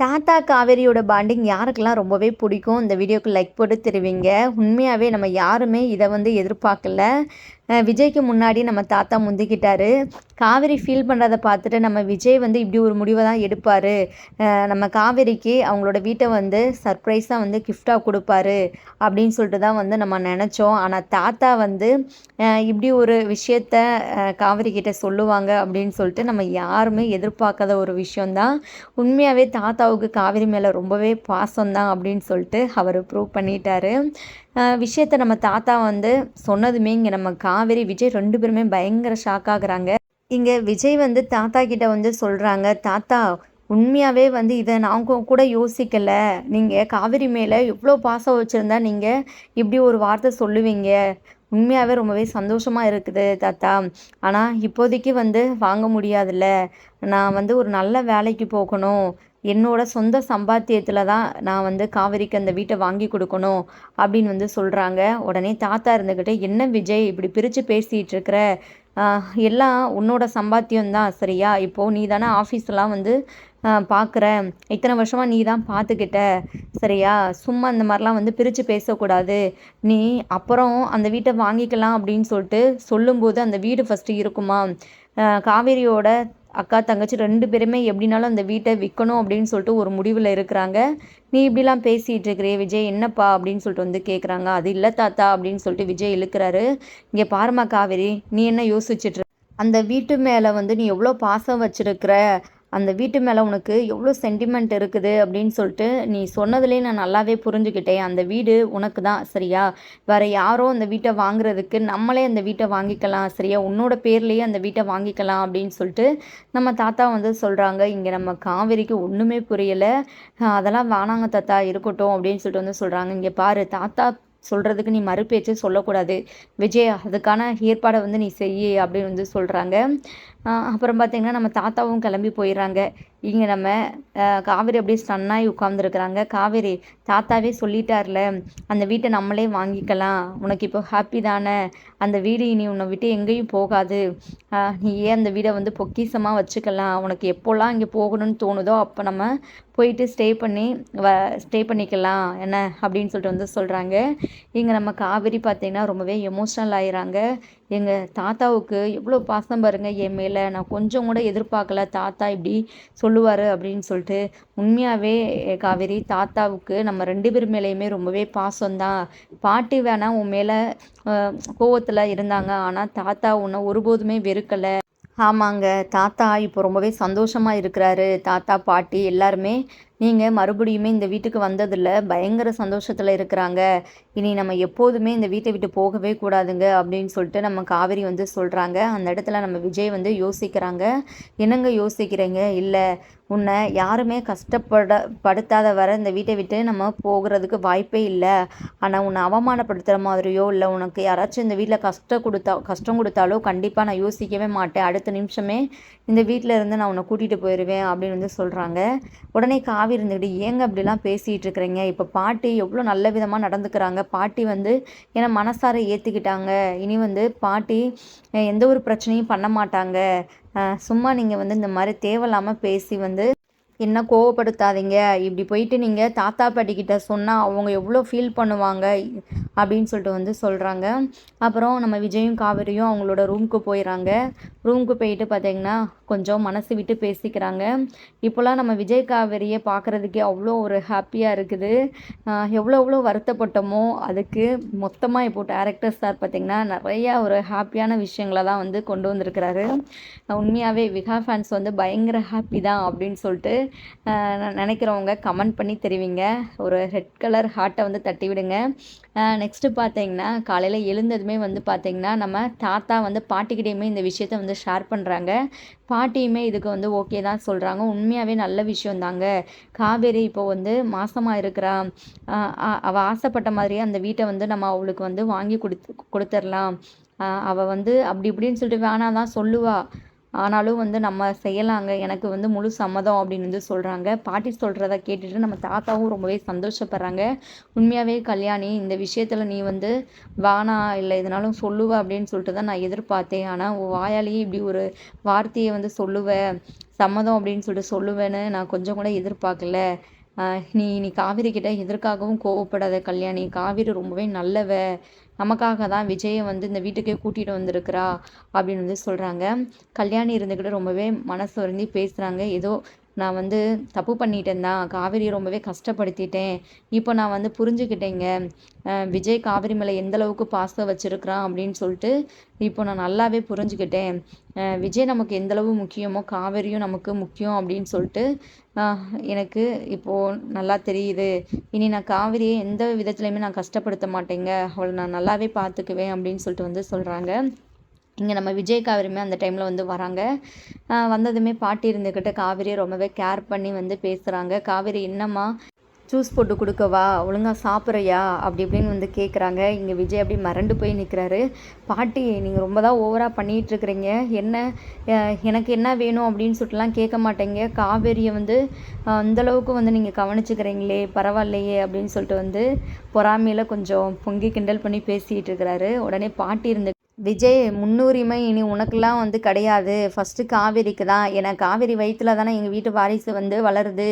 தாத்தா காவேரியோட பாண்டிங் யாருக்கெல்லாம் ரொம்பவே பிடிக்கும்? இந்த வீடியோக்கு லைக் போட்டு தெரிவிங்க. உண்மையாகவே நம்ம யாருமே இதை வந்து எதிர்பார்க்கல. விஜய்க்கு முன்னாடி நம்ம தாத்தா முந்திக்கிட்டாரு. காவேரி ஃபீல் பண்ணுறத பார்த்துட்டு நம்ம விஜய் வந்து இப்படி ஒரு முடிவை தான் எடுப்பார். நம்ம காவேரிக்கு அவங்களோட வீட்டை வந்து சர்ப்ரைஸாக வந்து கிஃப்டாக கொடுப்பாரு அப்படின்னு சொல்லிட்டு தான் வந்து நம்ம நினச்சோம். ஆனால் தாத்தா வந்து இப்படி ஒரு விஷயத்த காவேரி கிட்ட சொல்லுவாங்க அப்படின்னு சொல்லிட்டு நம்ம யாருமே எதிர்பார்க்காத ஒரு விஷயந்தான் உண்மையாகவே தாத்தாவுக்கு காவேரி மேலே ரொம்பவே பாசம்தான் அப்படின்னு சொல்லிட்டு அவர் ப்ரூவ் பண்ணிட்டாரு. விஷயத்த நம்ம தாத்தா வந்து சொன்னதுமே இங்கே நம்ம காவேரி விஜய் ரெண்டு பேருமே பயங்கர ஷாக் ஆகுறாங்க. இங்கே விஜய் வந்து தாத்தா கிட்ட வந்து சொல்கிறாங்க தாத்தா உண்மையாகவே வந்து இதை நான் கூட யோசிக்கலை. நீங்கள் காவேரி மேலே எவ்வளோ பாசம் வச்சுருந்தா நீங்கள் இப்படி ஒரு வார்த்தை சொல்லுவீங்க? உண்மையாகவே ரொம்பவே சந்தோஷமாக இருக்குது தாத்தா. ஆனால் இப்போதைக்கு வந்து வாங்க முடியாதுல்ல. நான் வந்து ஒரு நல்ல வேலைக்கு போகணும். என்னோட சொந்த சம்பாத்தியத்தில் தான் நான் வந்து காவேரிக்கு அந்த வீட்டை வாங்கி கொடுக்கணும் அப்படின்னு வந்து சொல்கிறாங்க உடனே தாத்தா இருந்துக்கிட்டே என்ன விஜய் இப்படி பிரித்து பேசிகிட்டு இருக்கிற? எல்லாம் உன்னோட சம்பாத்தியம் தான் சரியா? இப்போது நீ தானே ஆஃபீஸ்லாம் வந்து பார்க்குற இத்தனை வருஷமாக நீ தான் பார்த்துக்கிட்ட சரியா? சும்மா இந்த மாதிரிலாம் வந்து பிரித்து பேசக்கூடாது. நீ அப்புறம் அந்த வீட்டை வாங்கிக்கலாம் அப்படின்னு சொல்லிட்டு சொல்லும்போது அந்த வீடு ஃபஸ்ட்டு இருக்குமா? காவேரியோட அக்கா தங்கச்சி ரெண்டு பேருமே எப்படினாலும் அந்த வீட்டை விற்கணும் அப்படின்னு சொல்லிட்டு ஒரு முடிவில் இருக்கிறாங்க. நீ இப்படிலாம் பேசிகிட்டு இருக்கிறே விஜய் என்னப்பா அப்படின்னு சொல்லிட்டு வந்து கேட்குறாங்க அது இல்லை தாத்தா அப்படின்னு சொல்லிட்டு விஜய் இழுக்கிறாரு. இங்கே பாருமா காவேரி நீ என்ன யோசிச்சுட்டு அந்த வீட்டு மேலே வந்து நீ எவ்வளோ பாசம் வச்சுருக்கிற? அந்த வீட்டு மேலே உனக்கு எவ்வளோ சென்டிமெண்ட் இருக்குது அப்படின்னு சொல்லிட்டு நீ சொன்னதுலேயே நான் நல்லாவே புரிஞ்சுக்கிட்டேன். அந்த வீடு உனக்கு தான் சரியா? வேறு யாரோ அந்த வீட்டை வாங்குறதுக்கு நம்மளே அந்த வீட்டை வாங்கிக்கலாம் சரியா? உன்னோட பேர்லேயே அந்த வீட்டை வாங்கிக்கலாம் அப்படின்னு சொல்லிட்டு நம்ம தாத்தா வந்து சொல்கிறாங்க இங்கே நம்ம காவேரிக்கு ஒன்றுமே புரியலை. அதெல்லாம் வானாங்க தாத்தா இருக்கட்டும் அப்படின்னு சொல்லிட்டு வந்து சொல்கிறாங்க இங்கே பாரு தாத்தா சொல்கிறதுக்கு நீ மறுபேச்சு சொல்லக்கூடாது. விஜய் அதுக்கான ஏற்பாடை வந்து நீ செய்ய அப்படின்னு வந்து சொல்கிறாங்க அப்புறம் பார்த்திங்கன்னா நம்ம தாத்தாவும் கிளம்பி போயிடுறாங்க. இங்கே நம்ம காவேரி அப்படியே ஸ்டன்னாகி உட்காந்துருக்குறாங்க காவேரி தாத்தாவே சொல்லிட்டார்ல அந்த வீட்டை நம்மளே வாங்கிக்கலாம். உனக்கு இப்போ ஹாப்பி தானே? அந்த வீடு இனி உன்னை விட்டு எங்கேயும் போகாது. நீ ஏன் அந்த வீடை வந்து பொக்கிசமாக வச்சுக்கலாம்? உனக்கு எப்போல்லாம் இங்கே போகணும்னு தோணுதோ அப்போ நம்ம போயிட்டு ஸ்டே பண்ணி வ ஸ்டே பண்ணிக்கலாம். என்ன? அப்படின்னு சொல்லிட்டு வந்து சொல்கிறாங்க இங்கே நம்ம காவேரி பார்த்திங்கன்னா ரொம்பவே எமோஷ்னல் ஆகிறாங்க எங்கள் தாத்தாவுக்கு எவ்வளோ பாசம் பாருங்கள் என் மேலே நான் கொஞ்சம் கூட எதிர்பார்க்கல தாத்தா இப்படி சொல்லுவார் அப்படின்னு சொல்லிட்டு உண்மையாகவே காவேரி தாத்தாவுக்கு நம்ம ரெண்டு பேர் மேலேயுமே ரொம்பவே பாசம்தான். பாட்டி வேணால் உன் மேலே கோவத்தில் இருந்தாங்க ஆனால் தாத்தா உன்னை ஒருபோதுமே வெறுக்கலை. ஆமாங்க தாத்தா இப்போ ரொம்பவே சந்தோஷமாக இருக்கிறாரு. தாத்தா பாட்டி எல்லாருமே நீங்கள் மறுபடியுமே இந்த வீட்டுக்கு வந்ததில் பயங்கர சந்தோஷத்தில் இருக்கிறாங்க. இனி நம்ம எப்போதுமே இந்த வீட்டை விட்டு போகவே கூடாதுங்க அப்படின்னு சொல்லிட்டு நம்ம காவேரி வந்து சொல்கிறாங்க அந்த இடத்துல நம்ம விஜய் வந்து யோசிக்கிறாங்க. என்னங்க யோசிக்கிறீங்க? இல்லை உன்னை யாருமே கஷ்டப்பட படுத்தாத வர இந்த வீட்டை விட்டு நம்ம போகிறதுக்கு வாய்ப்பே இல்லை. ஆனால் உன்னை அவமானப்படுத்துகிற மாதிரியோ இல்லை உனக்கு யாராச்சும் இந்த வீட்டில் கஷ்டம் கொடுத்தா கஷ்டம் கொடுத்தாலோ கண்டிப்பாக நான் யோசிக்கவே மாட்டேன். அடுத்த நிமிஷமே இந்த வீட்டில் இருந்து நான் உன்னை கூட்டிகிட்டு போயிடுவேன் அப்படின்னு வந்து சொல்கிறாங்க உடனே காவி இருந்துக்கிட்டு ஏங்க அப்படிலாம் பேசிகிட்டு இருக்கிறீங்க? இப்போ பாட்டி எவ்வளோ நல்ல விதமாக நடந்துக்கிறாங்க. பாட்டி வந்து ஏன்னா மனசார ஏற்றுக்கிட்டாங்க இனி வந்து பாட்டி எந்த ஒரு பிரச்சனையும் பண்ண மாட்டாங்க. சும்மா நீங்கள் வந்து இந்த மாதிரி தேவையில்லாமல் பேசி வந்து என்ன கோவப்படுத்தாதீங்க? இப்படி போயிட்டு நீங்கள் தாத்தா பாட்டிக்கிட்ட சொன்னால் அவங்க எவ்வளோ ஃபீல் பண்ணுவாங்க? அப்படின்னு சொல்லிட்டு வந்து சொல்கிறாங்க அப்புறம் நம்ம விஜயும் காவேரியும் அவங்களோட ரூமுக்கு போயிடறாங்க ரூமுக்கு போயிட்டு பார்த்தீங்கன்னா கொஞ்சம் மனசு விட்டு பேசிக்கிறாங்க. இப்போலாம் நம்ம விஜய் காவேரியை பார்க்குறதுக்கே அவ்வளோ ஒரு ஹாப்பியாக இருக்குது. எவ்வளோ எவ்வளோ வருத்தப்பட்டோமோ அதுக்கு மொத்தமாக இப்போ டேரக்டர் சார் பார்த்திங்கன்னா நிறையா ஒரு ஹாப்பியான விஷயங்களை தான் வந்து கொண்டு வந்திருக்கிறாரு. உண்மையாகவே விகா ஃபேன்ஸ் வந்து பயங்கர ஹாப்பி தான் அப்படின்னு சொல்லிட்டு நினைக்கிறவங்க கமெண்ட் பண்ணி தெரிவிங்க. ஒரு ரெட் கலர் ஹார்ட்டை வந்து தட்டி விடுங்க நெக்ஸ்ட்டு பார்த்தீங்கன்னா காலையில் எழுந்ததுமே வந்து பார்த்திங்கன்னா நம்ம தாத்தா வந்து பாட்டிக்கிட்டேயுமே இந்த விஷயத்த வந்து ஷேர் பண்ணுறாங்க பாட்டியுமே இதுக்கு வந்து ஓகே தான் சொல்கிறாங்க உண்மையாகவே நல்ல விஷயம் தாங்க. காவேரி இப்போ வந்து மாசமாக இருக்கிறா. அவள் ஆசைப்பட்ட மாதிரியே அந்த வீட்டை வந்து நம்ம அவளுக்கு வந்து வாங்கி கொடுத்து கொடுத்துர்லாம். அவள் வந்து அப்படி இப்படின்னு சொல்லிட்டு வேணாம் தான் சொல்லுவாள் ஆனாலும் வந்து நம்ம செய்யலாங்க. எனக்கு வந்து முழு சம்மதம் அப்படின்னு வந்து சொல்கிறாங்க பாட்டி சொல்கிறத கேட்டுட்டு நம்ம தாத்தாவும் ரொம்பவே சந்தோஷப்படுறாங்க. உண்மையாகவே கல்யாணி இந்த விஷயத்தில் நீ வந்து வானா இல்லை எதனாலும் சொல்லுவ அப்படின்னு சொல்லிட்டு தான் நான் எதிர்பார்த்தேன். ஆனால் உன் வாயாலேயே இப்படி ஒரு வார்த்தையை வந்து சொல்லுவ சம்மதம் அப்படின்னு சொல்லிட்டு சொல்லுவேன்னு நான் கொஞ்சம் கூட எதிர்பார்க்கல. நீ நீ காவிரி கிட்ட எதற்காகவும் கோவப்படாத கல்யாணி. காவிரி ரொம்பவே நல்லவ. நமக்காக தான் விஜயை வந்து இந்த வீட்டுக்கே கூட்டிகிட்டு வந்திருக்கிறா அப்படின்னு வந்து சொல்கிறாங்க கல்யாணி இருந்துக்கிட்டு ரொம்பவே மனசு வருந்தி பேசுகிறாங்க ஏதோ நான் வந்து தப்பு பண்ணிட்டேன் தான் காவேரியை ரொம்பவே கஷ்டப்படுத்திட்டேன். இப்போ நான் வந்து புரிஞ்சுக்கிட்டேங்க. விஜய் காவேரி மேலே எந்த அளவுக்கு பாசம் வச்சுருக்கிறான் அப்படின்னு சொல்லிட்டு இப்போ நான் நல்லாவே புரிஞ்சுக்கிட்டேன். விஜய் நமக்கு எந்தளவு முக்கியமோ காவேரியும் நமக்கு முக்கியம் அப்படின்னு சொல்லிட்டு எனக்கு இப்போது நல்லா தெரியுது. இனி நான் காவேரியை எந்த விதத்துலையுமே நான் கஷ்டப்படுத்த மாட்டேங்க. அவளை நான் நல்லாவே பார்த்துக்குவேன் அப்படின்னு சொல்லிட்டு வந்து சொல்கிறாங்க இங்கே நம்ம விஜய் காவிரியுமே அந்த டைமில் வந்து வராங்க. வந்ததுமே பாட்டி இருந்துக்கிட்ட காவிரியை ரொம்பவே கேர் பண்ணி வந்து பேசுகிறாங்க காவிரி என்னம்மா ஜூஸ் போட்டு கொடுக்கவா ஒழுங்காக சாப்பிட்றியா? அப்படி இப்படின்னு வந்து கேட்குறாங்க இங்கே விஜய் அப்படி மறண்டு போய் நிற்கிறாரு பாட்டி நீங்கள் ரொம்ப தான் ஓவராக பண்ணிகிட்ருக்குறீங்க என்ன எனக்கு என்ன வேணும்? அப்படின்னு சொல்லிட்டுலாம் கேட்க மாட்டேங்க. காவேரியை வந்து அந்தளவுக்கு வந்து நீங்கள் கவனிச்சுக்கிறீங்களே பரவாயில்லையே அப்படின்னு சொல்லிட்டு வந்து பொறாமையில் கொஞ்சம் பொங்கி கிண்டல் பண்ணி பேசிகிட்டு இருக்கிறாரு. உடனே பாட்டி இருந்து விஜய் முன்னுரிமை இனி உனக்கெல்லாம் வந்து கிடையாது. ஃபஸ்ட்டு காவேரிக்கு தான். ஏன்னா காவேரி வயிற்றில் தானே எங்கள் வீட்டு வாரிசு வந்து வளருது.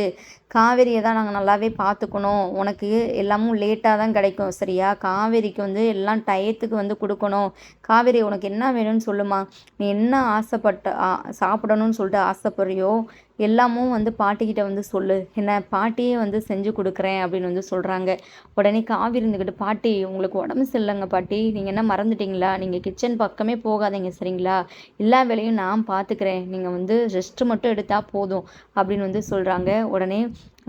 காவேரியை தான் நாங்கள் நல்லாவே பார்த்துக்கணும். உனக்கு எல்லாமும் லேட்டாக தான் கிடைக்கும் சரியா? காவேரிக்கு வந்து எல்லாம் டயத்துக்கு வந்து கொடுக்கணும். காவேரி உனக்கு என்ன வேணும்னு சொல்லுமா? நீ என்ன ஆசைப்பட்ட சாப்பிடணும்னு சொல்லிட்டு ஆசைப்படுறியோ எல்லாமும் வந்து பாட்டிக்கிட்ட வந்து சொல்லு. என்ன பாட்டியே வந்து செஞ்சு கொடுக்குறேன் அப்படின்னு வந்து சொல்கிறாங்க உடனே காவி இருந்துக்கிட்டு பாட்டி உங்களுக்கு உடம்பு சரியில்லைங்க பாட்டி. நீங்கள் என்ன மறந்துட்டீங்களா? நீங்கள் கிச்சன் பக்கமே போகாதீங்க சரிங்களா? எல்லா வேலையும் நான் பார்த்துக்கிறேன் நீங்கள் வந்து ரெஸ்ட்டு மட்டும் எடுத்தால் போதும் அப்படின்னு வந்து சொல்கிறாங்க உடனே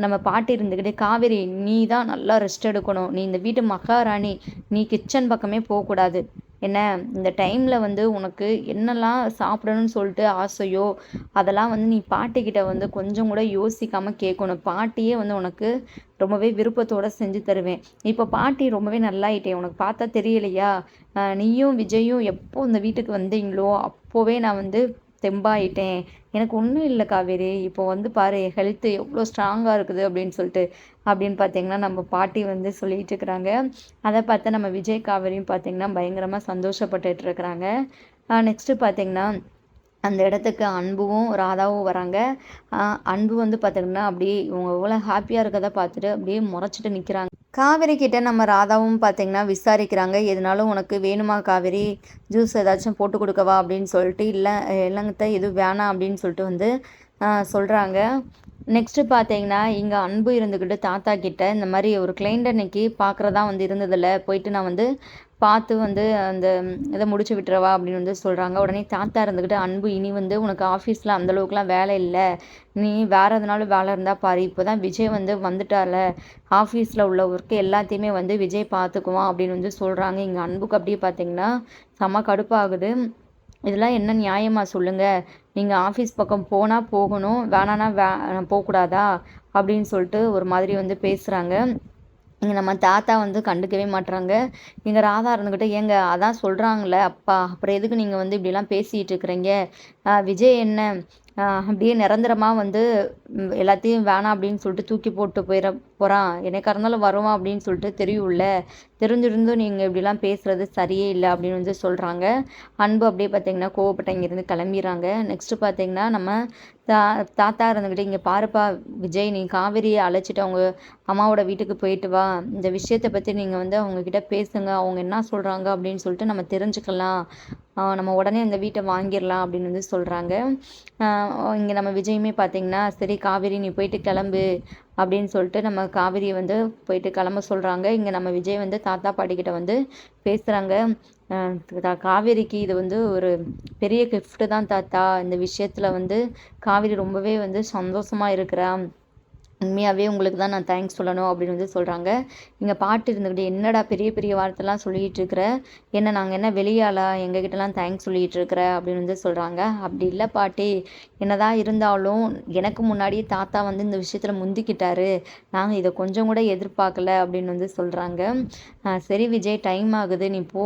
நம்ம பாட்டி இருந்துக்கிட்டே காவேரி நீ தான் நல்லா ரெஸ்ட் எடுக்கணும். நீ இந்த வீட்டு மகாராணி. நீ கிச்சன் பக்கமே போகக்கூடாது. என்ன இந்த டைமில் வந்து உனக்கு என்னெல்லாம் சாப்பிடணும்னு சொல்லிட்டு ஆசையோ அதெல்லாம் வந்து நீ பாட்டிக்கிட்ட வந்து கொஞ்சம் கூட யோசிக்காமல் கேட்கணும் பாட்டியே வந்து உனக்கு ரொம்பவே விருப்பத்தோடு செஞ்சு தருவேன். இப்போ பாட்டி ரொம்பவே நல்லாயிட்டேன் உனக்கு பார்த்தா தெரியலையா? நீயும் விஜயும் எப்போ இந்த வீட்டுக்கு வந்தீங்களோ அப்போவே நான் வந்து தெம்பாயிட்டேன். எனக்கு ஒன்றும் இல்லை காவேரி. இப்போ வந்து பாரு ஹெல்த்து எவ்வளோ ஸ்ட்ராங்காக இருக்குது அப்படின்னு சொல்லிட்டு அப்படின்னு பார்த்தீங்கன்னா நம்ம பாட்டி வந்து சொல்லிகிட்டு இருக்கிறாங்க. அதை பார்த்து நம்ம விஜய் காவேரியும் பார்த்தீங்கன்னா பயங்கரமாக சந்தோஷப்பட்டுட்டு இருக்கிறாங்க. நெக்ஸ்ட்டு பார்த்தீங்கன்னா அந்த இடத்துக்கு அன்பும் ராதாவும் வராங்க. அன்பு வந்து பார்த்திங்கன்னா அப்படியே இவங்க எவ்வளோ ஹாப்பியாக இருக்கதை பார்த்துட்டு அப்படியே முறைச்சிட்டு நிற்கிறாங்க காவேரி கிட்ட நம்ம ராதாவும் பார்த்தீங்கன்னா விசாரிக்கிறாங்க. எதுனாலும் உனக்கு வேணுமா காவேரி? ஜூஸ் ஏதாச்சும் போட்டு கொடுக்கவா அப்படின்னு சொல்லிட்டு இல்லை இல்லைங்கத்த எதுவும் வேணாம் அப்படின்னு சொல்லிட்டு வந்து சொல்கிறாங்க நெக்ஸ்ட்டு பார்த்தீங்கன்னா இங்கே அன்பு இருந்துக்கிட்டு தாத்தா கிட்ட இந்த மாதிரி ஒரு கிளைண்ட் அன்னைக்கு பார்க்குறதா வந்து இருந்ததில்ல. போயிட்டு நான் வந்து பார்த்து வந்து அந்த இதை முடிச்சு விட்டுறவா அப்படின்னு வந்து சொல்கிறாங்க உடனே தாத்தா இருந்துக்கிட்டு அன்பு இனி வந்து உனக்கு ஆஃபீஸில் அந்தளவுக்குலாம் வேலை இல்லை. நீ வேறு எதனாலும் வேலை இருந்தால் பாரு. இப்போ தான் விஜய் வந்து வந்துட்டார்ல. ஆஃபீஸில் உள்ள ஒர்க்கு எல்லாத்தையுமே வந்து விஜய் பார்த்துக்குவான் அப்படின்னு வந்து சொல்கிறாங்க இங்கே அன்புக்கு அப்படியே பார்த்தீங்கன்னா செம்ம கடுப்பாகுது. இதெல்லாம் என்ன நியாயமாக சொல்லுங்கள் நீங்கள் ஆஃபீஸ் பக்கம் போனால் போகணும். வேணான்னா வே போகக்கூடாதா? அப்படின்னு சொல்லிட்டு ஒரு மாதிரி வந்து பேசுகிறாங்க இங்கே நம்ம தாத்தா வந்து கண்டுக்கவே மாட்டுறாங்க எங்கள் ராதா இருந்துக்கிட்ட ஏங்க அதான் சொல்கிறாங்களே அப்பா அப்புறம் எதுக்கு நீங்கள் வந்து இப்படிலாம் பேசிகிட்டு இருக்கிறீங்க? விஜய் என்ன? அப்படியே நிரந்தரமாக வந்து எல்லாத்தையும் வேணாம் அப்படின்னு சொல்லிட்டு தூக்கி போட்டு போயிட போகிறான் எனக்காக இருந்தாலும் வருவான் அப்படின்னு சொல்லிட்டு தெரியும்ல. தெரிஞ்சிருந்தும் நீங்கள் இப்படிலாம் பேசுகிறது சரியே இல்லை அப்படின்னு வந்து சொல்கிறாங்க அன்பு அப்படியே பார்த்தீங்கன்னா கோவப்பட்ட இங்கேருந்து கிளம்பிடுறாங்க. நெக்ஸ்ட்டு பார்த்தீங்கன்னா நம்ம தா தாத்தா இருந்துக்கிட்டு இங்கே பாருப்பா விஜய் நீ காவேரியை அழைச்சிட்டு அவங்க அம்மாவோட வீட்டுக்கு போயிட்டு வா. இந்த விஷயத்தை பற்றி நீங்கள் வந்து அவங்கக்கிட்ட பேசுங்க. அவங்க என்ன சொல்கிறாங்க அப்படின்னு சொல்லிட்டு நம்ம தெரிஞ்சுக்கலாம். நம்ம உடனே அந்த வீட்டை வாங்கிடலாம் அப்படின்னு வந்து சொல்கிறாங்க இங்கே நம்ம விஜயுமே பார்த்திங்கன்னா சரி காவேரி நீ போயிட்டு கிளம்பு அப்படின்னு சொல்லிட்டு நம்ம காவேரியை வந்து போயிட்டு கிளம்ப சொல்கிறாங்க இங்கே நம்ம விஜய் வந்து தாத்தா பாட்டிக்கிட்ட வந்து பேசுகிறாங்க காவேரிக்கு இது வந்து ஒரு பெரிய கிஃப்ட்டு தான் தாத்தா. இந்த விஷயத்தில் வந்து காவேரி ரொம்பவே வந்து சந்தோஷமாக இருக்கிறா. உண்மையாகவே உங்களுக்கு தான் நான் தேங்க்ஸ் சொல்லணும் அப்படின்னு வந்து சொல்கிறாங்க நீங்கள் பாட்டு இருந்துக்கிட்டு என்னடா பெரிய பெரிய வார்த்தைலாம் சொல்லிகிட்டு இருக்கிற? என்ன நாங்கள் என்ன வெளியாளா? எங்ககிட்டலாம் தேங்க்ஸ் சொல்லிகிட்டு இருக்கிற? அப்படின்னு வந்து சொல்கிறாங்க அப்படி இல்லை பாட்டி. என்னதான் இருந்தாலும் எனக்கு முன்னாடியே தாத்தா வந்து இந்த விஷயத்தில் முந்திக்கிட்டாரு. நாங்கள் இதை கொஞ்சம் கூட எதிர்பார்க்கல அப்படின்னு வந்து சொல்கிறாங்க சரி விஜய் டைம் ஆகுது. நீ போ.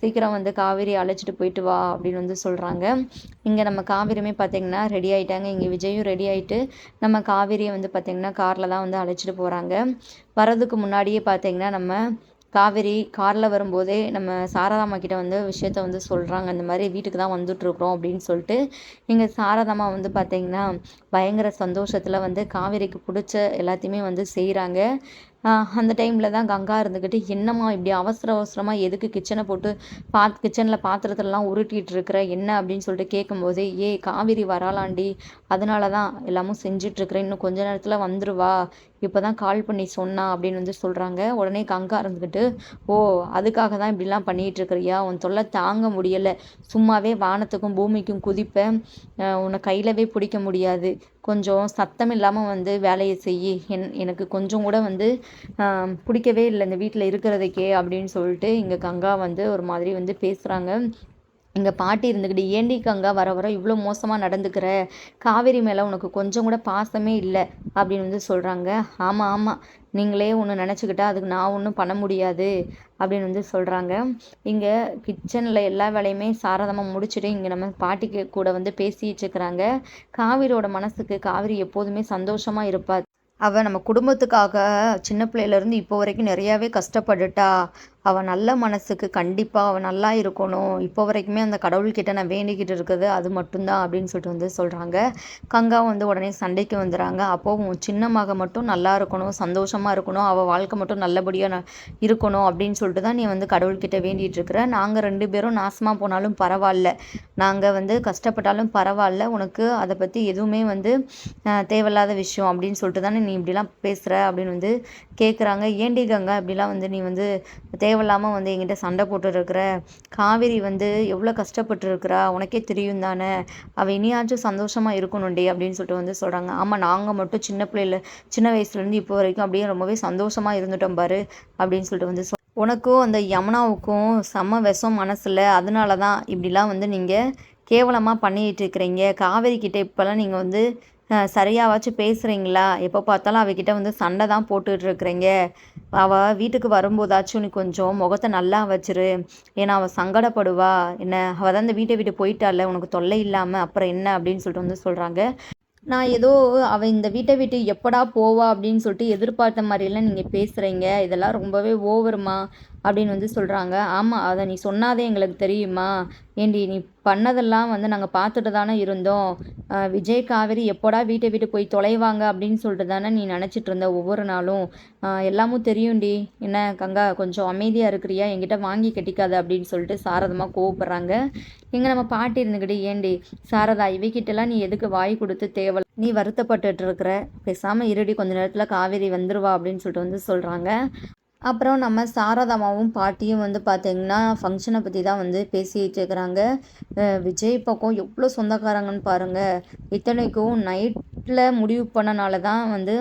சீக்கிரம் வந்து காவேரி அழைச்சிட்டு போயிட்டு வா அப்படின்னு வந்து சொல்கிறாங்க இங்கே நம்ம காவேரியுமே பார்த்திங்கன்னா ரெடி ஆகிட்டாங்க இங்கே விஜயும் ரெடி ஆகிட்டு நம்ம காவேரியை வந்து பார்த்திங்கன்னா காரில் தான் வந்து அழைச்சிட்டு போகிறாங்க வரதுக்கு முன்னாடியே பார்த்திங்கன்னா நம்ம காவேரி காரில் வரும்போதே நம்ம சாரதாம்மா கிட்ட வந்து விஷயத்த வந்து சொல்கிறாங்க இந்த மாதிரி வீட்டுக்கு தான் வந்துட்ருக்குறோம் அப்படின்னு சொல்லிட்டு இங்கே சாரதாம்மா வந்து பார்த்திங்கன்னா பயங்கர சந்தோஷத்தில் வந்து காவேரிக்கு பிடிச்ச எல்லாத்தையுமே வந்து செய்கிறாங்க அந்த டைமில் தான் கங்கா இருந்துக்கிட்டு என்னம்மா இப்படி அவசர அவசரமாக எதுக்கு கிச்சனை போட்டு பாத் கிச்சனில் பாத்திரத்திலலாம் உருட்டிகிட்டு இருக்கிற என்ன? அப்படின்னு சொல்லிட்டு கேட்கும்போது ஏ காவேரி வராளாண்டி. அதனால தான் எல்லாமும் செஞ்சிட்ருக்குறேன் இன்னும் கொஞ்ச நேரத்தில் வந்துடுவா இப்போ தான் கால் பண்ணி சொன்னா அப்படின்னு வந்து சொல்கிறாங்க உடனே கங்கா இருந்துக்கிட்டு ஓ அதுக்காக தான் இப்படிலாம் பண்ணிகிட்டு இருக்கிறியா உன் தொல்லை தாங்க முடியலை. சும்மாவே வானத்துக்கும் பூமிக்கும் குதிப்பேன். உன்னை கையிலவே பிடிக்க முடியாது. கொஞ்சம் சத்தம் இல்லாமல் வந்து வேலையை செய் என் எனக்கு கொஞ்சம் கூட வந்து பிடிக்கவே இல்லை இந்த வீட்டில் இருக்கிறதுக்கே அப்படின்னு சொல்லிட்டு இங்கே கங்கா வந்து ஒரு மாதிரி வந்து பேசுகிறாங்க எங்கள் பாட்டி இருந்துக்கிட்டு ஏண்டி கங்கா வர வர இவ்வளோ மோசமாக நடந்துக்கிற? காவேரி மேலே உனக்கு கொஞ்சம் கூட பாசமே இல்லை அப்படின்னு வந்து சொல்கிறாங்க ஆமாம் ஆமாம் நீங்களே ஒன்று நினச்சிக்கிட்டா அதுக்கு நான் ஒன்றும் பண்ண முடியாது அப்படின்னு வந்து சொல்கிறாங்க இங்கே கிச்சனில் எல்லா வேலையுமே சாரதமாக முடிச்சுட்டு இங்கே நம்ம பாட்டிக்கு கூட வந்து பேசிட்டு இருக்கிறாங்க. காவிரியோட மனசுக்கு காவிரி எப்போதுமே சந்தோஷமாக இருப்பாள் அவள் நம்ம குடும்பத்துக்காக சின்ன பிள்ளையிலேருந்து இப்போ வரைக்கும் நிறையாவே கஷ்டப்பட்டுட்டா. அவள் நல்ல மனசுக்கு கண்டிப்பாக அவள் நல்லா இருக்கணும். இப்போ வரைக்குமே அந்த கடவுள்கிட்ட நான் வேண்டிக்கிட்டு இருக்குது அது மட்டும்தான் அப்படின்னு சொல்லிட்டு வந்து சொல்கிறாங்க கங்கா வந்து உடனே சண்டைக்கு வந்துடுறாங்க அப்போது உன் சின்ன மக மட்டும் நல்லா இருக்கணும் சந்தோஷமாக இருக்கணும் அவள் வாழ்க்கை மட்டும் நல்லபடியாக இருக்கணும் அப்படின்னு சொல்லிட்டு தான் நீ வந்து கடவுள்கிட்ட வேண்டிகிட்டு இருக்கிற. நாங்கள் ரெண்டு பேரும் நாசமாக போனாலும் பரவாயில்ல. நாங்கள் வந்து கஷ்டப்பட்டாலும் பரவாயில்ல. உனக்கு அதை பற்றி எதுவுமே வந்து தேவையில்லாத விஷயம் அப்படின்னு சொல்லிட்டு தானே நீ இப்படிலாம் பேசுகிற அப்படின்னு வந்து கேட்குறாங்க ஏண்டி கங்கா இப்படிலாம் வந்து நீ வந்து தே தேவையில்லாமல் வந்து எங்கிட்ட சண்டை போட்டுருக்கிற. காவேரி வந்து எவ்வளோ கஷ்டப்பட்டுருக்குறா? உனக்கே தெரியும் தானே? அவள் இனியாச்சும் சந்தோஷமாக இருக்கணும்டி அப்படின்னு சொல்லிட்டு வந்து சொல்கிறாங்க ஆமாம் நாங்கள் மட்டும் சின்ன பிள்ளையில் சின்ன வயசுலேருந்து இப்போ வரைக்கும் அப்படியே ரொம்பவே சந்தோஷமாக இருந்துட்டோம் பாரு அப்படின்னு சொல்லிட்டு வந்து சொல் உனக்கும் அந்த யமுனாவுக்கும் செம்ம விஷம் மனசில். அதனால தான் இப்படிலாம் வந்து நீங்கள் கேவலமாக பண்ணிகிட்டு இருக்கிறீங்க. காவேரி கிட்டே இப்போல்லாம் நீங்கள் வந்து சரியாவாச்சும் பேசுகிறீங்களா எப்போ பார்த்தாலும் அவகிட்ட வந்து சண்டை தான் போட்டுட்ருக்குறீங்க அவள் வீட்டுக்கு வரும்போதாச்சும் நீ கொஞ்சம் முகத்தை நல்லா வச்சிரு. ஏன்னா அவள் சங்கடப்படுவா. என்ன அவள் தான் இந்த வீட்டை விட்டு போயிட்டால உனக்கு தொல்லை இல்லாமல் அப்புறம் என்ன அப்படின்னு சொல்லிட்டு வந்து சொல்கிறாங்க நான் ஏதோ அவள் இந்த வீட்டை விட்டு எப்படா போவா அப்படின்னு சொல்லிட்டு எதிர்பார்த்த மாதிரியெல்லாம் நீங்கள் பேசுகிறீங்க இதெல்லாம் ரொம்பவே ஓவருமா? அப்படின்னு வந்து சொல்கிறாங்க ஆமாம் அதை நீ சொன்னாதே எங்களுக்கு தெரியுமா? ஏண்டி நீ பண்ணதெல்லாம் வந்து நாங்கள் பார்த்துட்டு தானே இருந்தோம். விஜய் காவேரி எப்போடா வீட்டை விட்டு போய் தொலைவாங்க அப்படின்னு சொல்லிட்டு தானே நீ நினச்சிட்டு இருந்த ஒவ்வொரு நாளும்? எல்லாமும் தெரியும்டி. என்ன கங்கா கொஞ்சம் அமைதியாக இருக்கிறியா? என்கிட்ட வாங்கி கட்டிக்காத அப்படின்னு சொல்லிட்டு சாரதமாக கோவப்படுறாங்க. இங்கே நம்ம பாட்டி இருந்துக்கிட்டு ஏண்டி சாரதா இவைக்கிட்டலாம் நீ எதுக்கு வாய் கொடுத்து தேவை நீ வருத்தப்பட்டுட்டு இருக்கிற. பேசாமல் இருடி கொஞ்ச நேரத்தில் காவேரி வந்துடுவா அப்படின்னு சொல்லிட்டு வந்து சொல்கிறாங்க அப்புறம் நம்ம சாரதாமாவும் பாட்டியும் வந்து பார்த்திங்கன்னா ஃபங்க்ஷனை பற்றி தான் வந்து பேசிகிட்டு இருக்கிறாங்க. விஜய் பக்கம் எவ்வளோ சொந்தக்காரங்கன்னு பாருங்கள் இத்தனைக்கும் நைட் வீட்டில் முடிவு பண்ணனால தான் வந்து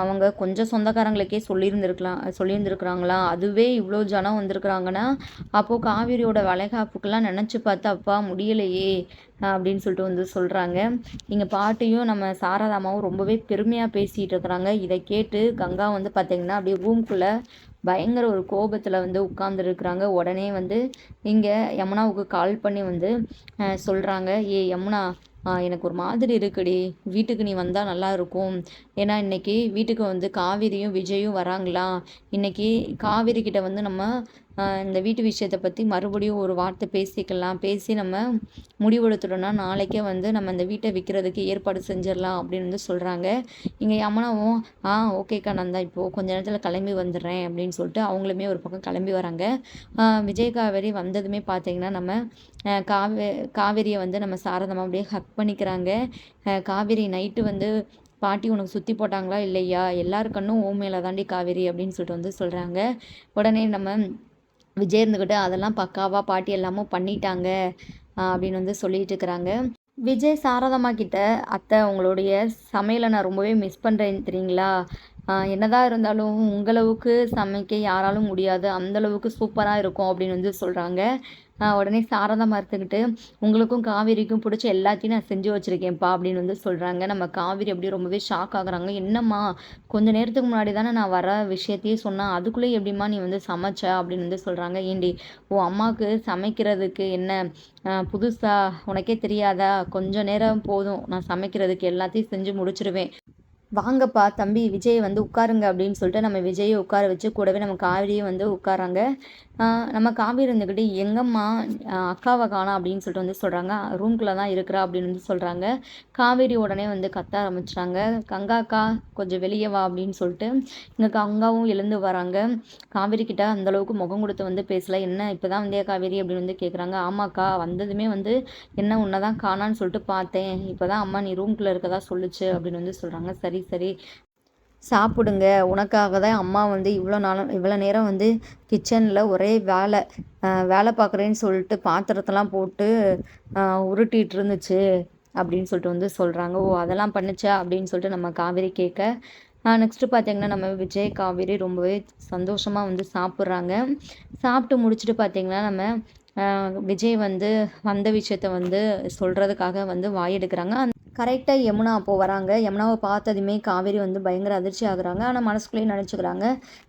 அவங்க கொஞ்சம் சொந்தக்காரங்களுக்கே சொல்லியிருந்துருக்கலாம் சொல்லியிருந்துருக்குறாங்களா? அதுவே இவ்வளோ ஜனம் வந்திருக்குறாங்கன்னா அப்போது காவிரியோட வளைகாப்புக்கெல்லாம் நினச்சி பார்த்து அப்பா முடியலையே அப்படின்னு சொல்லிட்டு வந்து சொல்கிறாங்க இங்கே பாட்டியும் நம்ம சாரதாமாவும் ரொம்பவே பெருமையாக பேசிகிட்டு இருக்கிறாங்க. இதை கேட்டு கங்கா வந்து பார்த்திங்கன்னா அப்படியே ரூம்குள்ளே பயங்கர ஒரு கோபத்தில் வந்து உட்காந்துருக்குறாங்க உடனே வந்து இங்கே யமுனாவுக்கு கால் பண்ணி வந்து சொல்கிறாங்க ஏ யமுனா எனக்கு ஒரு மாதிரி இருக்குடி. வீட்டுக்கு நீ வந்தால் நல்லா இருக்கும். ஏன்னா இன்றைக்கி வீட்டுக்கு வந்து காவிரியும் விஜயும் வராங்களா? இன்றைக்கி காவிரி கிட்ட வந்து நம்ம இந்த வீட்டு விஷயத்தை பற்றி மறுபடியும் ஒரு வார்த்தை பேசிக்கலாம். பேசி நம்ம முடிவெடுத்துட்டோம்னா நாளைக்கே வந்து நம்ம இந்த வீட்டை விற்கிறதுக்கு ஏற்பாடு செஞ்சிடலாம் அப்படின்னு வந்து சொல்கிறாங்க இங்கே யமுனாவும் ஆ ஓகேக்கா நான் தான் இப்போது கொஞ்ச நேரத்தில் கிளம்பி வந்துடுறேன் அப்படின்னு சொல்லிட்டு அவங்களுமே ஒரு பக்கம் கிளம்பி வராங்க. விஜய் காவேரி வந்ததுமே பார்த்தீங்கன்னா நம்ம காவே காவேரியை வந்து நம்ம சாரதமாக அப்படியே ஹக் பண்ணிக்கிறாங்க. காவேரி நைட்டு வந்து பாட்டி உனக்கு சுற்றி போட்டாங்களா இல்லையா? எல்லாரு கண்ணும் ஓ மேலே தாண்டி காவேரி அப்படின்னு சொல்லிட்டு வந்து சொல்கிறாங்க உடனே நம்ம விஜய் இருந்துக்கிட்டு அதெல்லாம் பக்காவாக பாட்டி எல்லாமும் பண்ணிட்டாங்க அப்படின்னு வந்து சொல்லிட்டு இருக்கிறாங்க. விஜய் சாரதம்மா கிட்ட அத்தை உங்களுடைய சமையலை நான் ரொம்பவே மிஸ் பண்ணுறேன் தெரியுங்களா? என்னதான் இருந்தாலும் உங்களவுக்கு சமைக்க யாராலும் முடியாது. அந்தளவுக்கு சூப்பராக இருக்கும் அப்படின்னு வந்து சொல்கிறாங்க உடனே சாரதா மறுத்துக்கிட்டு உங்களுக்கும் காவேரிக்கும் பிடிச்ச எல்லாத்தையும் நான் செஞ்சு வச்சுருக்கேன்ப்பா அப்படின்னு வந்து சொல்கிறாங்க நம்ம காவேரி அப்படியே ரொம்பவே ஷாக் ஆகுறாங்க. என்னம்மா கொஞ்ச நேரத்துக்கு முன்னாடி தானே நான் வர விஷயத்தையே சொன்னேன். அதுக்குள்ளே எப்படிம்மா நீ வந்து சமைச்ச? அப்படின்னு வந்து சொல்கிறாங்க ஏண்டி ஓ அம்மாவுக்கு சமைக்கிறதுக்கு என்ன புதுசா உனக்கே தெரியாதா? கொஞ்சம் நேரம் போதும். நான் சமைக்கிறதுக்கு எல்லாத்தையும் செஞ்சு முடிச்சிருவேன். வாங்கப்பா தம்பி விஜய் வந்து உட்காருங்க அப்படின்னு சொல்லிட்டு நம்ம விஜயை உட்கார வச்சு கூடவே நம்ம காவிரியும் வந்து உட்காராங்க. நம்ம காவேரி இருந்துக்கிட்டு எங்கம்மா அக்காவை காணா அப்படின்னு சொல்லிட்டு வந்து சொல்கிறாங்க ரூம்குள்ளே தான் இருக்கிறா அப்படின்னு வந்து சொல்கிறாங்க காவேரி உடனே வந்து கத்த ஆரம்பிச்சிட்டாங்க. கங்காக்கா கொஞ்சம் வெளியே வா அப்படின்னு சொல்லிட்டு இங்கே கங்காவும் எழுந்து வராங்க. காவேரி கிட்ட அந்தளவுக்கு முகம் கொடுத்து வந்து பேசல. என்ன இப்போ தான் வந்தியா காவேரி? அப்படின்னு வந்து கேட்குறாங்க ஆமாக்கா வந்ததுமே வந்து என்ன உன்னை தான் காணான்னு சொல்லிட்டு பார்த்தேன். இப்போ தான் அம்மா நீ ரூம்குள்ளே இருக்கதா சொல்லுச்சு அப்படின்னு வந்து சொல்கிறாங்க சரி சரி சாப்பிடுங்க. உனக்காக தான் அம்மா வந்து இவ்வளோ நாளும் இவ்வளோ நேரம் வந்து கிச்சனில் ஒரே வேலை வேலை பார்க்குறேன்னு சொல்லிட்டு பாத்திரத்தெல்லாம் போட்டு உருட்டிகிட்டு இருந்துச்சு அப்படின்னு சொல்லிட்டு வந்து சொல்கிறாங்க ஓ அதெல்லாம் பண்ணுச்சா அப்படின்னு சொல்லிட்டு நம்ம காவேரி கேட்க நெக்ஸ்ட்டு பார்த்திங்கன்னா நம்ம விஜய் காவேரி ரொம்பவே சந்தோஷமாக வந்து சாப்பிட்றாங்க. சாப்பிட்டு முடிச்சுட்டு பார்த்திங்கன்னா நம்ம விஜய் வந்து வந்த விஷயத்த வந்து சொல்கிறதுக்காக வந்து வாய் எடுக்கிறாங்க கரெக்டாக யமுனா அப்போது வராங்க. யமுனாவை பார்த்ததுமே காவேரி வந்து பயங்கர அதிர்ச்சி ஆகுறாங்க. ஆனால் மனசுக்குள்ளேயே நினச்சிக்கிறாங்க.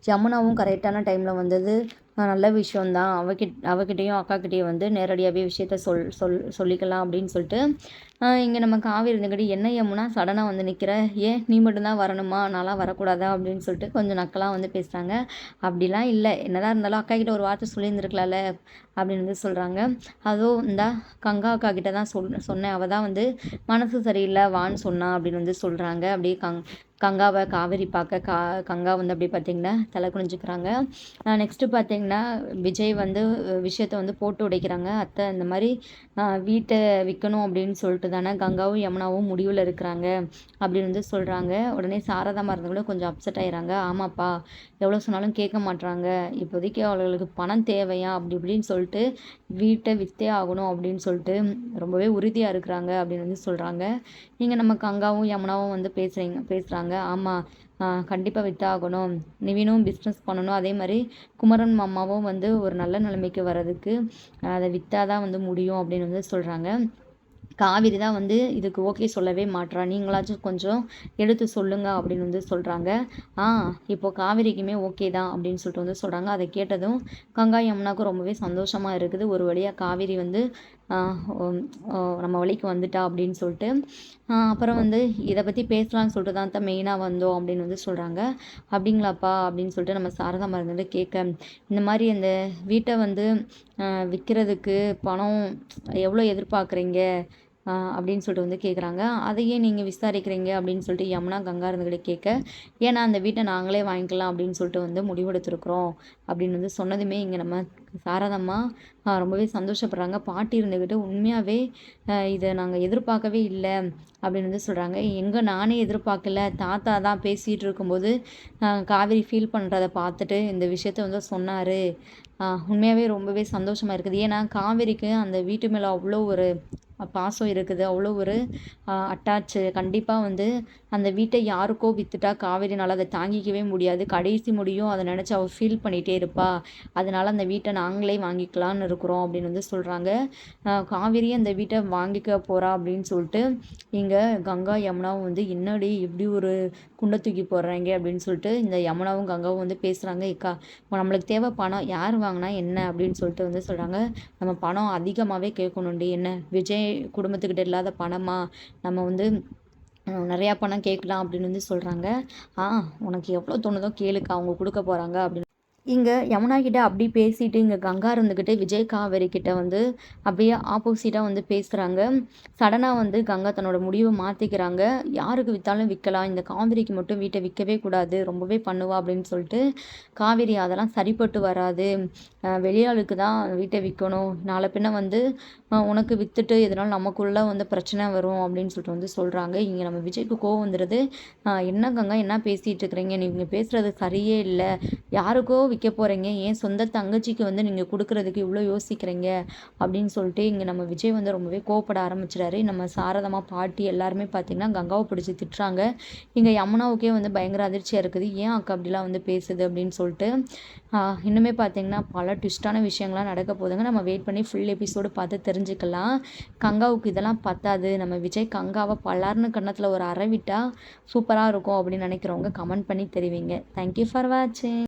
யமுனாவும் கரெக்டான டைமில் வந்தது. நல்ல விஷயந்தான் அவகிட் அவகிட்டேயும் அக்காக்கிட்டேயும் வந்து நேரடியாகவே விஷயத்த சொல் சொல் சொல்லிக்கலாம் அப்படின்னு சொல்லிட்டு இங்கே நம்ம காவிரி இருந்துக்கிட்டு என்ன யமுனா சடனாக வந்து நிற்கிற ஏன்? நீ மட்டும்தான் வரணுமா? நான்லாம் வரக்கூடாதா? அப்படின்னு சொல்லிட்டு கொஞ்சம் நக்கலாக வந்து பேசுகிறாங்க அப்படிலாம் இல்லை. என்னதான் இருந்தாலும் அக்கா கிட்ட ஒரு வார்த்தை சொல்லியிருந்துருக்கலாம்ல? அப்படின்னு வந்து சொல்கிறாங்க அதுவும் இந்த கங்கா அக்கா கிட்ட தான் சொல் சொன்னேன். அவள் தான் வந்து மனசு சரியில்லை வான்னு சொன்னா அப்படின்னு வந்து சொல்கிறாங்க அப்படியே கங் கங்காவை காவேரி பார்க்க கா கங்கா வந்து அப்படி பார்த்திங்கன்னா தலை குனிஞ்சுக்கிறாங்க. நெக்ஸ்ட்டு பார்த்திங்கன்னா விஜய் வந்து விஷயத்த வந்து போட்டு உடைக்கிறாங்க. அத்தை இந்த மாதிரி வீட்டை விற்கணும் அப்படின்னு சொல்லிட்டு தானே கங்காவும் யமுனாவும் முடிவில் இருக்கிறாங்க அப்படின்னு வந்து சொல்கிறாங்க உடனே சாரதா கூட கொஞ்சம் அப்செட் ஆயிடுறாங்க ஆமாப்பா எவ்வளோ சொன்னாலும் கேட்க மாட்றாங்க. இப்போதைக்கு அவர்களுக்கு பணம் தேவையா? அப்படி இப்படின்னு சொல்லிட்டு வீட்டை விற்றே ஆகணும் அப்படின்னு சொல்லிட்டு ரொம்பவே உறுதியாக இருக்கிறாங்க அப்படின்னு வந்து சொல்கிறாங்க நீங்கள் நம்ம கங்காவும் யமுனாவும் வந்து பேசுகிறீங்க பேசுகிறாங்க ஆமாம் கண்டிப்பாக வித்தாகணும். நிவினும் பிஸ்னஸ் பண்ணணும். அதே மாதிரி குமரன் மாமாவும் வந்து ஒரு நல்ல நிலைமைக்கு வர்றதுக்கு அதை விற்றா தான் வந்து முடியும் அப்படின்னு வந்து சொல்கிறாங்க காவிரி தான் வந்து இதுக்கு ஓகே சொல்லவே மாட்றா. நீங்களாச்சும் கொஞ்சம் எடுத்து சொல்லுங்க அப்படின்னு வந்து சொல்கிறாங்க ஆ இப்போது காவிரிக்குமே ஓகே தான் அப்படின்னு சொல்லிட்டு வந்து சொல்கிறாங்க அதை கேட்டதும் கங்கா யமுனாவுக்கும் ரொம்பவே சந்தோஷமாக இருக்குது. ஒரு வழியாக காவிரி வந்து நம்ம வழிக்கு வந்துட்டா அப்படின்னு சொல்லிட்டு அப்புறம் வந்து இதை பற்றி பேசலாம்னு சொல்லிட்டு தான் தான் மெயினாக வந்தோம் அப்படின்னு வந்து சொல்கிறாங்க அப்படிங்களாப்பா அப்படின்னு சொல்லிட்டு நம்ம சாரதா மருந்து கேட்க இந்த மாதிரி அந்த வீட்டை வந்து விற்கிறதுக்கு பணம் எவ்வளோ எதிர்பார்க்குறீங்க? அப்படின்னு சொல்லிட்டு வந்து கேட்குறாங்க அதையே நீங்கள் விசாரிக்கிறீங்க அப்படின்னு சொல்லிட்டு யமுனா கங்கா இருந்துகிட்ட கேட்க ஏன்னா அந்த வீட்டை நாங்களே வாங்கிக்கலாம் அப்படின்னு சொல்லிட்டு வந்து முடிவெடுத்துருக்குறோம். அப்படின்னு வந்து சொன்னதுமே இங்கே நம்ம சாரதம்மா ரொம்பவே சந்தோஷப்படுறாங்க. பாட்டி இருந்துக்கிட்டு உண்மையாகவே இதை நாங்கள் எதிர்பார்க்கவே இல்லை அப்படின்னு வந்து சொல்கிறாங்க எங்கே நானே எதிர்பார்க்கல. தாத்தா தான் பேசிகிட்டு இருக்கும்போது காவேரி ஃபீல் பண்ணுறத பார்த்துட்டு இந்த விஷயத்த வந்து சொன்னார். உண்மையாகவே ரொம்பவே சந்தோஷமாக இருக்குது. ஏன்னா காவேரிக்கு அந்த வீட்டு மேலே அவ்வளோ ஒரு பாசம் இருக்குது. அவ்வளோ ஒரு அட்டாச்சு கண்டிப்பாக வந்து அந்த வீட்டை யாருக்கோ விற்றுட்டா காவேரினால் அதை தாங்கிக்கவே முடியாது. கடைசி முடியும். அதை நினச்சி அவள் ஃபீல் பண்ணிகிட்டே இருப்பா. அதனால் அந்த வீட்டை நாங்களே வாங்கிக்கலான்னு இருக்கிறோம் அப்படின்னு வந்து சொல்கிறாங்க காவேரி அந்த வீட்டை வாங்கிக்க போகிறா அப்படின்னு சொல்லிட்டு இங்கே கங்கா யமுனாவும் வந்து என்னடி இப்படி ஒரு குண்டை தூக்கி போடுறாங்க? அப்படின்னு சொல்லிட்டு இந்த யமுனாவும் கங்காவும் வந்து பேசுகிறாங்க இக்கா நம்மளுக்கு தேவை பணம். யார் வாங்கினா என்ன? அப்படின்னு சொல்லிட்டு வந்து சொல்கிறாங்க நம்ம பணம் அதிகமாகவே கேட்கணுண்டி என்ன? விஜய் குடும்பத்துக்கிட்ட இல்லாத பணமாக நம்ம வந்து நிறையா பணம் கேட்கலாம் அப்படின்னு வந்து சொல்கிறாங்க ஆ உனக்கு எவ்வளோ தோணுதோ கேளுக்கா அவங்க கொடுக்க போகிறாங்க அப்படின்னு இங்கே யமுனா கிட்ட அப்படி பேசிட்டு இங்கே கங்கா இருந்துக்கிட்டு விஜய் காவேரி கிட்ட வந்து அப்படியே ஆப்போசிட்டாக வந்து பேசுகிறாங்க சடனாக வந்து கங்கா தன்னோட முடிவை மாற்றிக்கிறாங்க யாருக்கு விற்றாலும் விற்கலாம் இந்த காவேரிக்கு மட்டும் வீட்டை விற்கவே கூடாது. ரொம்பவே பண்ணுவா அப்படின்னு சொல்லிட்டு காவேரி அதெல்லாம் சரிப்பட்டு வராது. வெளியாளுக்கு தான் வீட்டை விற்கணும். நாளை பின்ன வந்து உனக்கு விற்றுட்டு எதனாலும் நமக்குள்ளே வந்து பிரச்சனை வரும் அப்படின்னு சொல்லிட்டு வந்து சொல்கிறாங்க இங்கே நம்ம விஜய்க்கு கோவம் வந்துடுது என்ன கங்கா என்ன பேசிகிட்டு இருக்கிறீங்க? நீங்கள் பேசுகிறது சரியே இல்லை. யாருக்கோ விற்க போகிறீங்க ஏன் சொந்த தங்கச்சிக்கு வந்து நீங்கள் கொடுக்குறதுக்கு இவ்வளோ யோசிக்கிறீங்க? அப்படின்னு சொல்லிட்டு இங்கே நம்ம விஜய் வந்து ரொம்பவே கோவப்பட ஆரம்பிச்சிட்டாரு. நம்ம சாரதமாக பாட்டி எல்லாருமே பார்த்திங்கன்னா கங்காவை பிடிச்சி திட்டுறாங்க. இங்கே யமுனாவுக்கே வந்து பயங்கர அதிர்ச்சியாக இருக்குது. ஏன் அக்கா அப்படிலாம் வந்து பேசுது அப்படின்னு சொல்லிட்டு இன்னுமே பார்த்தீங்கன்னா பல ட்விஸ்டான விஷயங்கள்லாம் நடக்க போகுதுங்க. நம்ம வெயிட் பண்ணி ஃபுல் எபிசோடு பார்த்து தெரிஞ்சுக்கலாம். கங்காவுக்கு இதெல்லாம் பத்தாது. நம்ம விஜய் கங்காவை பல்லார்னு கன்னத்தில் ஒரு அரை சூப்பராக இருக்கும் அப்படின்னு நினைக்கிறவங்க கமெண்ட் பண்ணி தெரிவிங்க. தேங்க்யூ ஃபார் வாட்சிங்